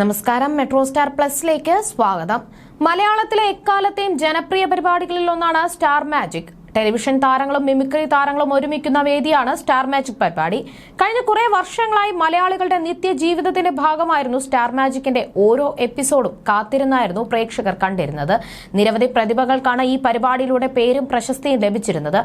നമസ്കാരം. Metro star പ്ലസിലേക്ക് സ്വാഗതം. മലയാളത്തിലെ എക്കാലത്തെയും ജനപ്രിയ പരിപാടികളിൽ ഒന്നാണ് സ്റ്റാർ മാജിക്. ടെലിവിഷൻ താരങ്ങളും മിമിക്രി താരങ്ങളും ഒരുമിക്കുന്ന വേദിയാണ് സ്റ്റാർ മാജിക് പരിപാടി. കഴിഞ്ഞ കുറെ വർഷങ്ങളായി മലയാളികളുടെ നിത്യ ജീവിതത്തിന്റെ ഭാഗമായിരുന്നു സ്റ്റാർ മാജിക്കിന്റെ ഓരോ എപ്പിസോഡും കാത്തിരുന്നായിരുന്നു പ്രേക്ഷകർ കണ്ടിരുന്നത്. നിരവധി പ്രതിഭകൾക്കാണ് ഈ പരിപാടിയിലൂടെ പേരും പ്രശസ്തിയും ലഭിച്ചിരുന്നത്.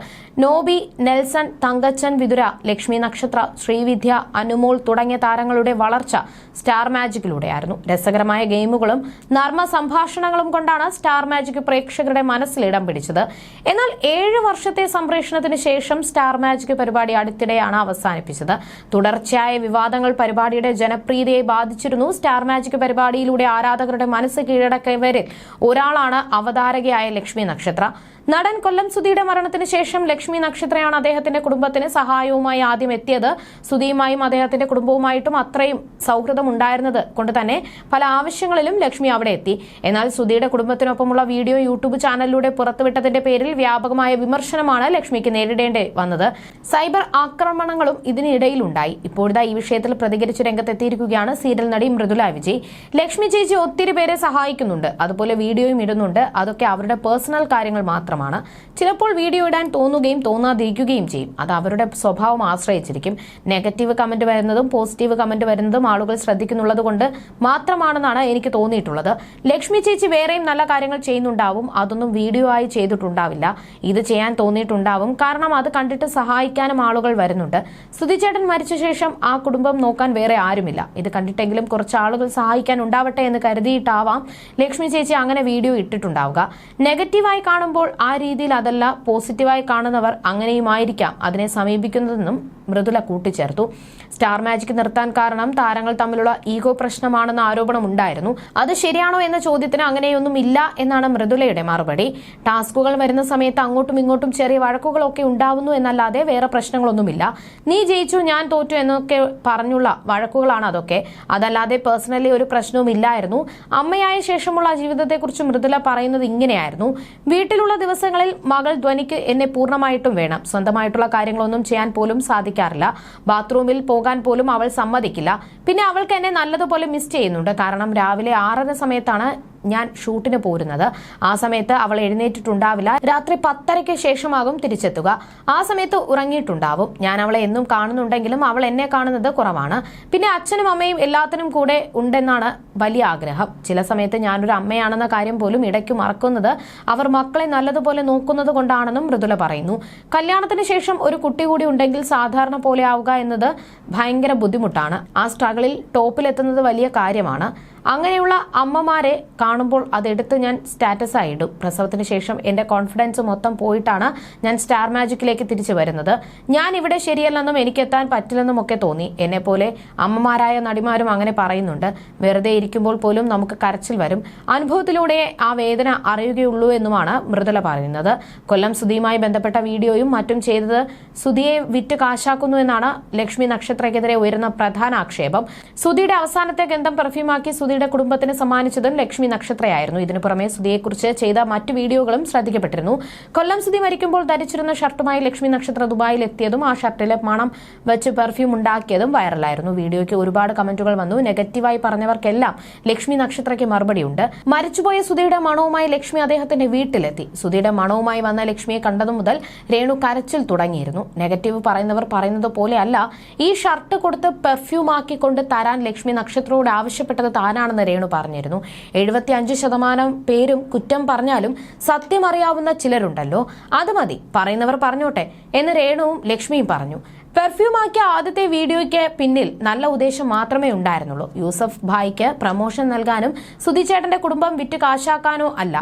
നോബി നെൽസൺ തങ്കച്ചൻ വിതുര ലക്ഷ്മി നക്ഷത്ര ശ്രീവിദ്യ അനുമോൾ തുടങ്ങിയ താരങ്ങളുടെ വളർച്ച സ്റ്റാർ മാജിക്കിലൂടെയായിരുന്നു. രസകരമായ ഗെയിമുകളും നർമ്മ സംഭാഷണങ്ങളും കൊണ്ടാണ് സ്റ്റാർ മാജിക് പ്രേക്ഷകരുടെ മനസ്സിൽ ഇടം പിടിച്ചത്. എന്നാൽ ഏഴ് വർഷത്തെ സംപ്രേഷണത്തിന് ശേഷം സ്റ്റാർ മാജിക് പരിപാടി അടുത്തിടെയാണ് അവസാനിപ്പിച്ചത്. തുടർച്ചയായ വിവാദങ്ങൾ പരിപാടിയുടെ ജനപ്രീതിയെ ബാധിച്ചിരുന്നു. സ്റ്റാർ മാജിക് പരിപാടിയിലൂടെ ആരാധകരുടെ മനസ്സ് കീഴടക്കിയവരിൽ ഒരാളാണ് അവതാരകയായ ലക്ഷ്മി നക്ഷത്ര. നടൻ കൊല്ലം സുധിയുടെ മരണത്തിന് ശേഷം ലക്ഷ്മി നക്ഷത്രയാണ് അദ്ദേഹത്തിന്റെ കുടുംബത്തിന് സഹായവുമായി ആദ്യം എത്തിയത്. സുധിയുമായും അദ്ദേഹത്തിന്റെ കുടുംബവുമായിട്ടും അത്രയും സൗഹൃദം ഉണ്ടായിരുന്നത് കൊണ്ട് തന്നെ പല ആവശ്യങ്ങളിലും ലക്ഷ്മി അവിടെ എത്തി. എന്നാൽ സുധിയുടെ കുടുംബത്തിനൊപ്പമുള്ള വീഡിയോ യൂട്യൂബ് ചാനലിലൂടെ പുറത്തുവിട്ടതിന്റെ പേരിൽ വ്യാപകമായ വിമർശനമാണ് ലക്ഷ്മിക്ക് നേരിടേണ്ടി വന്നത്. സൈബർ ആക്രമണങ്ങളും ഇതിനിടയിലുണ്ടായി. ഇപ്പോഴത്തെ ഈ വിഷയത്തിൽ പ്രതികരിച്ച് രംഗത്തെത്തിയിരിക്കുകയാണ് സീരിയൽ നടി മൃദുല വിജയ്. ലക്ഷ്മി ചേച്ചി ഒത്തിരി പേരെ സഹായിക്കുന്നുണ്ട്. അതുപോലെ വീഡിയോയും ഇടുന്നുണ്ട്. അതൊക്കെ അവരുടെ പേഴ്സണൽ കാര്യങ്ങൾ മാത്രമാണ് ചിലപ്പോൾ വീഡിയോ ഇടാൻ തോന്നുകയും തോന്നാതിരിക്കുകയും ചെയ്യും. അത് അവരുടെ സ്വഭാവം ആശ്രയിച്ചിരിക്കും. നെഗറ്റീവ് കമന്റ് വരുന്നതും പോസിറ്റീവ് കമന്റ് വരുന്നതും ആളുകൾ ശ്രദ്ധിക്കുന്നുള്ളത് കൊണ്ട് മാത്രമാണെന്നാണ് എനിക്ക് തോന്നിയിട്ടുള്ളത്. ലക്ഷ്മി ചേച്ചി വേറെയും നല്ല കാര്യങ്ങൾ ചെയ്യുന്നുണ്ടാവും. അതൊന്നും വീഡിയോ ആയി ചെയ്തിട്ടുണ്ടാവില്ല. ഇത് ചെയ്യാൻ തോന്നിയിട്ടുണ്ടാവും. കാരണം അത് കണ്ടിട്ട് സഹായിക്കാനും ആളുകൾ വരുന്നുണ്ട്. സുധിചേട്ടൻ മരിച്ച ശേഷം ആ കുടുംബം നോക്കാൻ വേറെ ആരുമില്ല. ഇത് കണ്ടിട്ടെങ്കിലും കുറച്ച് ആളുകൾ സഹായിക്കാൻ ഉണ്ടാവട്ടെ എന്ന് കരുതിയിട്ടാവാം ലക്ഷ്മി ചേച്ചി അങ്ങനെ വീഡിയോ ഇട്ടിട്ടുണ്ടാവുക. നെഗറ്റീവായി കാണുമ്പോൾ ആ രീതിയിൽ അതല്ല പോസിറ്റീവായി കാണുന്നവർ അങ്ങനെയുമായിരിക്കാം അതിനെ സമീപിക്കുന്നതെന്നും മൃദുല കൂട്ടിച്ചേർത്തു. സ്റ്റാർ മാജിക് നിർത്താൻ കാരണം താരങ്ങൾ തമ്മിലുള്ള ഈഗോ പ്രശ്നമാണെന്ന ആരോപണം ഉണ്ടായിരുന്നു. അത് ശരിയാണോ എന്ന ചോദ്യത്തിന് അങ്ങനെയൊന്നും ഇല്ല എന്നാണ് മൃദുലയുടെ മറുപടി. ടാസ്കുകൾ വരുന്ന സമയത്ത് അങ്ങോട്ടും ഇങ്ങോട്ടും ചെറിയ വഴക്കുകളൊക്കെ ഉണ്ടാവുന്നു എന്നല്ലാതെ വേറെ പ്രശ്നങ്ങളൊന്നുമില്ല. നീ ജയിച്ചു ഞാൻ തോറ്റു എന്നൊക്കെ പറഞ്ഞുള്ള വഴക്കുകളാണ് അതൊക്കെ. അതല്ലാതെ പേഴ്സണലി ഒരു പ്രശ്നവും ഇല്ലായിരുന്നു. അമ്മയായ ശേഷമുള്ള ജീവിതത്തെക്കുറിച്ച് മൃദുല പറയുന്നത് ഇങ്ങനെയായിരുന്നു. വീട്ടിലുള്ള ദിവസങ്ങളിൽ മകൾ ധ്വനിക്ക് എന്നെ പൂർണമായിട്ടും വേണം. സ്വന്തമായിട്ടുള്ള കാര്യങ്ങളൊന്നും ചെയ്യാൻ പോലും സാധിക്കാറില്ല ബാത്റൂമിൽ പോകാൻ പോലും അവൾ സമ്മതിക്കില്ല. പിന്നെ അവൾക്ക് എന്നെ നല്ലതുപോലെ മിസ് ചെയ്യുന്നുണ്ട്. കാരണം രാവിലെ ആറര സമയത്താണ് ഞാൻ ഷൂട്ടിന് പോരുന്നത്. ആ സമയത്ത് അവൾ എഴുന്നേറ്റിട്ടുണ്ടാവില്ല. രാത്രി പത്തരയ്ക്ക് ശേഷമാകും തിരിച്ചെത്തുക. ആ സമയത്ത് ഉറങ്ങിയിട്ടുണ്ടാവും. ഞാൻ അവളെ എന്നും കാണുന്നുണ്ടെങ്കിലും അവൾ എന്നെ കാണുന്നത് കുറവാണ്. പിന്നെ അച്ഛനും അമ്മയും എല്ലാത്തിനും കൂടെ ഉണ്ടെന്നാണ് വലിയ ആഗ്രഹം. ചില സമയത്ത് ഞാനൊരു അമ്മയാണെന്ന കാര്യം പോലും ഇടയ്ക്ക് മറക്കുന്നത് അവർ മക്കളെ നല്ലതുപോലെ നോക്കുന്നത് കൊണ്ടാണെന്നും മൃദുല പറയുന്നു. കല്യാണത്തിന് ശേഷം ഒരു കുട്ടി കൂടി ഉണ്ടെങ്കിൽ സാധാരണ പോലെ ആവുക എന്നത് ഭയങ്കര ബുദ്ധിമുട്ടാണ്. ആ സ്ട്രഗിളിൽ ടോപ്പിലെത്തുന്നത് വലിയ കാര്യമാണ്. അങ്ങനെയുള്ള അമ്മമാരെ കാണുമ്പോൾ അതെടുത്ത് ഞാൻ സ്റ്റാറ്റസ് ആയി ഇടും. പ്രസവത്തിന് ശേഷം എന്റെ കോൺഫിഡൻസ് മൊത്തം പോയിട്ടാണ് ഞാൻ സ്റ്റാർ മാജിക്കിലേക്ക് തിരിച്ചു വരുന്നത്. ഞാൻ ഇവിടെ ശരിയല്ലെന്നും എനിക്ക് എത്താൻ പറ്റില്ലെന്നും ഒക്കെ തോന്നി. എന്നെ പോലെ അമ്മമാരായ നടിമാരും അങ്ങനെ പറയുന്നുണ്ട്. വെറുതെ ഇരിക്കുമ്പോൾ പോലും നമുക്ക് കരച്ചിൽ വരും. അനുഭവത്തിലൂടെ ആ വേദന അറിയുകയുള്ളൂ എന്നുമാണ് മൃദുല പറയുന്നത്. കൊല്ലം സുധിയുമായി ബന്ധപ്പെട്ട വീഡിയോയും മറ്റും ചെയ്തത് സുധിയെ വിറ്റ് കാശാക്കുന്നു എന്നാണ് ലക്ഷ്മി നക്ഷത്രയ്ക്കെതിരെ ഉയരുന്ന പ്രധാന ആക്ഷേപം. സുധിയുടെ അവസാനത്തെ ഗന്ധം പെർഫ്യൂമാക്കി സുധിയുടെ കുടുംബത്തിന് സമ്മാനിച്ചതും ലക്ഷ്മി നക്ഷത്രയായിരുന്നു. ഇതിനു പുറമെ സുധിയെക്കുറിച്ച് ചെയ്ത മറ്റു വീഡിയോകളും ശ്രദ്ധിക്കപ്പെട്ടിരുന്നു. കൊല്ലം സുധി മരിക്കുമ്പോൾ ധരിച്ചിരുന്ന ഷർട്ടുമായി ലക്ഷ്മി നക്ഷത്ര ദുബായിൽ എത്തിയതും ആ ഷർട്ടിലെ മണം വെച്ച് പെർഫ്യൂം ഉണ്ടാക്കിയതും വൈറലായിരുന്നു. വീഡിയോയ്ക്ക് ഒരുപാട് കമന്റുകൾ വന്നു. നെഗറ്റീവായി പറഞ്ഞവർക്കെല്ലാം ലക്ഷ്മി നക്ഷത്രയ്ക്ക് മറുപടിയുണ്ട്. മരിച്ചുപോയ സുധിയുടെ മണവുമായി ലക്ഷ്മി അദ്ദേഹത്തിന്റെ വീട്ടിലെത്തി. സുധിയുടെ മണവുമായി വന്ന ലക്ഷ്മിയെ കണ്ടതു മുതൽ രേണു കരച്ചിൽ തുടങ്ങിയിരുന്നു. നെഗറ്റീവ് പറയുന്നവർ പറയുന്നത് പോലെയല്ല ഈ ഷർട്ട് കൊടുത്ത് പെർഫ്യൂമാക്കിക്കൊണ്ട് തരാൻ ലക്ഷ്മി നക്ഷത്രയോട് ആവശ്യപ്പെട്ടത് താനാണെന്ന് രേണു പറഞ്ഞിരുന്നു. എഴുപത്തി അഞ്ച് ശതമാനം പേരും കുറ്റം പറഞ്ഞാലും സത്യമറിയാവുന്ന ചിലരുണ്ടല്ലോ. അത് മതി. പറയുന്നവർ പറഞ്ഞോട്ടെ എന്ന് രേണുവും ലക്ഷ്മിയും പറഞ്ഞു. പെർഫ്യൂമാക്കിയ ആദ്യത്തെ വീഡിയോയ്ക്ക് പിന്നിൽ നല്ല ഉദ്ദേശം മാത്രമേ ഉണ്ടായിരുന്നുള്ളൂ. യൂസഫ് ഭായിക്ക് പ്രമോഷൻ നൽകാനും സുധിച്ചേട്ടന്റെ കുടുംബം വിറ്റ് കാശാക്കാനോ അല്ല.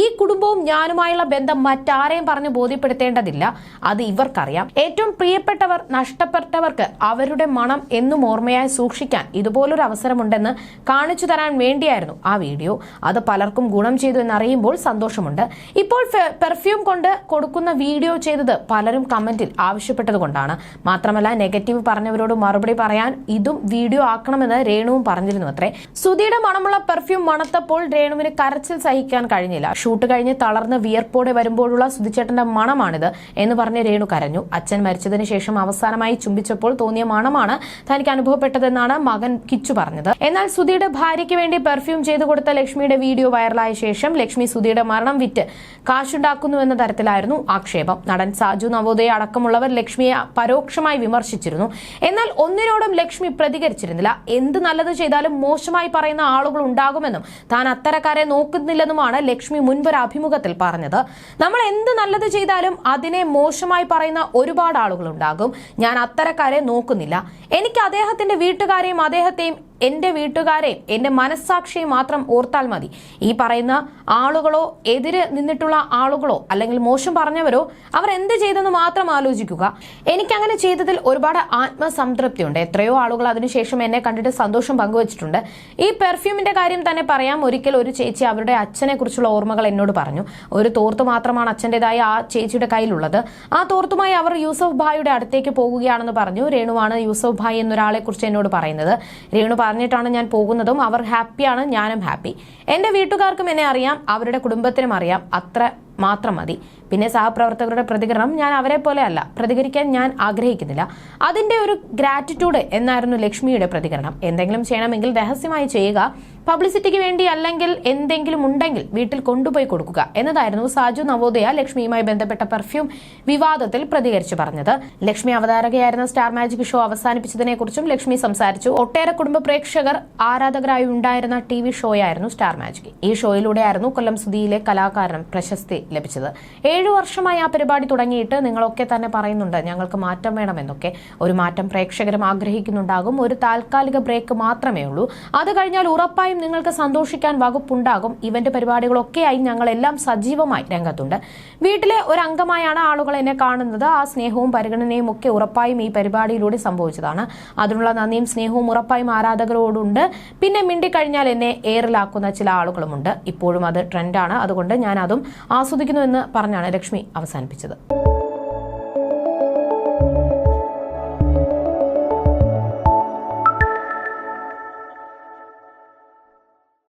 ഈ കുടുംബവും ഞാനുമായുള്ള ബന്ധം മറ്റാരെയും പറഞ്ഞു ബോധ്യപ്പെടുത്തേണ്ടതില്ല. അത് ഇവർക്കറിയാം. ഏറ്റവും പ്രിയപ്പെട്ടവർ നഷ്ടപ്പെട്ടവർക്ക് അവരുടെ മണം എന്നും ഓർമ്മയായി സൂക്ഷിക്കാൻ ഇതുപോലൊരു അവസരമുണ്ടെന്ന് കാണിച്ചു തരാൻ വേണ്ടിയായിരുന്നു ആ വീഡിയോ. അത് പലർക്കും ഗുണം ചെയ്തു എന്നറിയുമ്പോൾ സന്തോഷമുണ്ട്. ഇപ്പോൾ പെർഫ്യൂം കൊണ്ട് കൊടുക്കുന്ന വീഡിയോ ചെയ്തത് പലരും കമന്റിൽ ആവശ്യപ്പെട്ടത് കൊണ്ടാണ് മാത്രമല്ല നെഗറ്റീവ് പറഞ്ഞവരോട് മറുപടി പറയാൻ ഇതും വീഡിയോ ആക്കണമെന്ന് രേണുവും പറഞ്ഞിരുന്നു അത്രേ. സുധിയുടെ മണമുള്ള പെർഫ്യൂം മണത്തപ്പോൾ രേണുവിന് കരച്ചിൽ സഹിക്കാൻ കഴിഞ്ഞില്ല. ഷൂട്ട് കഴിഞ്ഞ് തളർന്ന് വിയർപ്പോടെ വരുമ്പോഴുള്ള സുധിച്ചേട്ടന്റെ മണമാണിത് എന്ന് പറഞ്ഞ് രേണു കരഞ്ഞു. അച്ഛൻ മരിച്ചതിന് ശേഷം അവസാനമായി ചുംബിച്ചപ്പോൾ തോന്നിയ മണമാണ് തനിക്ക് അനുഭവപ്പെട്ടതെന്നാണ് മകൻ കിച്ചു പറഞ്ഞത്. എന്നാൽ സുധിയുടെ ഭാര്യയ്ക്ക് വേണ്ടി പെർഫ്യൂം ചെയ്തു കൊടുത്ത ലക്ഷ്മിയുടെ വീഡിയോ വൈറലായ ശേഷം ലക്ഷ്മി സുധിയുടെ മരണം വിറ്റ് കാശുണ്ടാക്കുന്നു എന്ന തരത്തിലായിരുന്നു ആക്ഷേപം. നടൻ സാജു നവോദയ അടക്കമുള്ളവർ ലക്ഷ്മിയെ പരോക്ഷമായി വിമർശിച്ചിരുന്നു. എന്നാൽ ഒന്നിനോടും ലക്ഷ്മി പ്രതികരിച്ചിരുന്നില്ല. എന്ത് നല്ലത് ചെയ്താലും മോശമായി പറയുന്ന ആളുകൾ ഉണ്ടാകുമെന്നും താൻ അത്തരക്കാരെ നോക്കുന്നില്ലെന്നുമാണ് ലക്ഷ്മി മുൻപൊരു അഭിമുഖത്തിൽ പറഞ്ഞത്. നമ്മൾ എന്ത് നല്ലത് ചെയ്താലും അതിനെ മോശമായി പറയുന്ന ഒരുപാട് ആളുകൾ ഉണ്ടാകും. ഞാൻ അത്തരക്കാരെ നോക്കുന്നില്ല. എനിക്ക് അദ്ദേഹത്തിന്റെ വീട്ടുകാരെയും അദ്ദേഹത്തെയും എന്റെ വീട്ടുകാരെയും എന്റെ മനസ്സാക്ഷിയെ മാത്രം ഓർത്താൽ മതി. ഈ പറയുന്ന ആളുകളോ എതിര് നിന്നിട്ടുള്ള ആളുകളോ അല്ലെങ്കിൽ മോശം പറഞ്ഞവരോ അവർ എന്ത് ചെയ്തെന്ന് മാത്രം ആലോചിക്കുക. എനിക്കങ്ങനെ ചെയ്തതിൽ ഒരുപാട് ആത്മസംതൃപ്തിയുണ്ട്. എത്രയോ ആളുകൾ അതിനുശേഷം എന്നെ കണ്ടിട്ട് സന്തോഷം പങ്കുവച്ചിട്ടുണ്ട്. ഈ പെർഫ്യൂമിന്റെ കാര്യം തന്നെ പറയാം. ഒരിക്കൽ ഒരു ചേച്ചി അവരുടെ അച്ഛനെ കുറിച്ചുള്ള ഓർമ്മകൾ എന്നോട് പറഞ്ഞു. ഒരു തോർത്ത് മാത്രമാണ് അച്ഛന്റെതായ ആ ചേച്ചിയുടെ കയ്യിലുള്ളത്. ആ തോർത്തുമായി അവർ യൂസഫ് ഭായിയുടെ അടുത്തേക്ക് പോകുകയാണെന്ന് പറഞ്ഞു. രേണുവാണ് യൂസഫ് ഭായ് എന്നൊരാളെ കുറിച്ച് എന്നോട് പറയുന്നത്. രേണു പറഞ്ഞിട്ടാണ് ഞാൻ പോകുന്നതും. അവർ ഹാപ്പിയാണ് ഞാനും ഹാപ്പി എന്റെ വീട്ടുകാർക്കും എന്നെ അറിയാം. അവരുടെ കുടുംബത്തിനും അറിയാം. അത്ര മാത്രം മതി. പിന്നെ സഹപ്രവർത്തകരുടെ പ്രതികരണം ഞാൻ അവരെ പോലെ അല്ല. പ്രതികരിക്കാൻ ഞാൻ ആഗ്രഹിക്കുന്നില്ല. അതിന്റെ ഒരു ഗ്രാറ്റിറ്റ്യൂഡ് എന്നായിരുന്നു ലക്ഷ്മിയുടെ പ്രതികരണം. എന്തെങ്കിലും ചെയ്യണമെങ്കിൽ രഹസ്യമായി ചെയ്യുക. പബ്ലിസിറ്റിക്ക് വേണ്ടി അല്ലെങ്കിൽ എന്തെങ്കിലും ഉണ്ടെങ്കിൽ വീട്ടിൽ കൊണ്ടുപോയി കൊടുക്കുക എന്നതായിരുന്നു സാജു നവോദയ ലക്ഷ്മിയുമായി ബന്ധപ്പെട്ട പെർഫ്യൂം വിവാദത്തിൽ പ്രതികരിച്ചു പറഞ്ഞത്. ലക്ഷ്മി അവതാരകയായിരുന്ന സ്റ്റാർ മാജിക് ഷോ അവസാനിപ്പിച്ചതിനെ കുറിച്ചും ലക്ഷ്മി സംസാരിച്ചു. ഒട്ടേറെ കുടുംബ പ്രേക്ഷകർ ആരാധകരായി ഉണ്ടായിരുന്ന ടി വി ഷോയായിരുന്നു സ്റ്റാർ മാജിക് ഈ ഷോയിലൂടെയായിരുന്നു കൊല്ലം സുധിയിലെ കലാകാരൻ പ്രശസ്തി ലഭിച്ചത്. ഏഴു വർഷമായി ആ പരിപാടി തുടങ്ങിയിട്ട് നിങ്ങളൊക്കെ തന്നെ പറയുന്നുണ്ട് ഞങ്ങൾക്ക് മാറ്റം വേണമെന്നൊക്കെ. ഒരു മാറ്റം പ്രേക്ഷകരും ആഗ്രഹിക്കുന്നുണ്ടാകും. ഒരു താൽക്കാലിക ബ്രേക്ക് മാത്രമേ ഉള്ളൂ. അത് കഴിഞ്ഞാൽ ഉറപ്പായും നിങ്ങൾക്ക് സന്തോഷിക്കാൻ വകുപ്പുണ്ടാകും. ഇവന്റ് പരിപാടികളൊക്കെയായി ഞങ്ങളെല്ലാം സജീവമായി രംഗത്തുണ്ട്. വീട്ടിലെ ഒരു അംഗമായാണ് ആളുകൾ എന്നെ കാണുന്നത്. ആ സ്നേഹവും പരിഗണനയും ഒക്കെ ഉറപ്പായും ഈ പരിപാടിയിലൂടെ സംഭവിച്ചതാണ്. അതിനുള്ള നന്ദിയും സ്നേഹവും ഉറപ്പായും ആരാധകരോടുണ്ട്. പിന്നെ മിണ്ടിക്കഴിഞ്ഞാൽ എന്നെ എയറിലാക്കുന്ന ചില ആളുകളുമുണ്ട്. ഇപ്പോഴും അത് ട്രെൻഡാണ് അതുകൊണ്ട് ഞാൻ അതും ആസ്വദിക്കുന്നു. എന്ന് പറഞ്ഞാണ് ലക്ഷ്മി അവസാനിപ്പിച്ചത്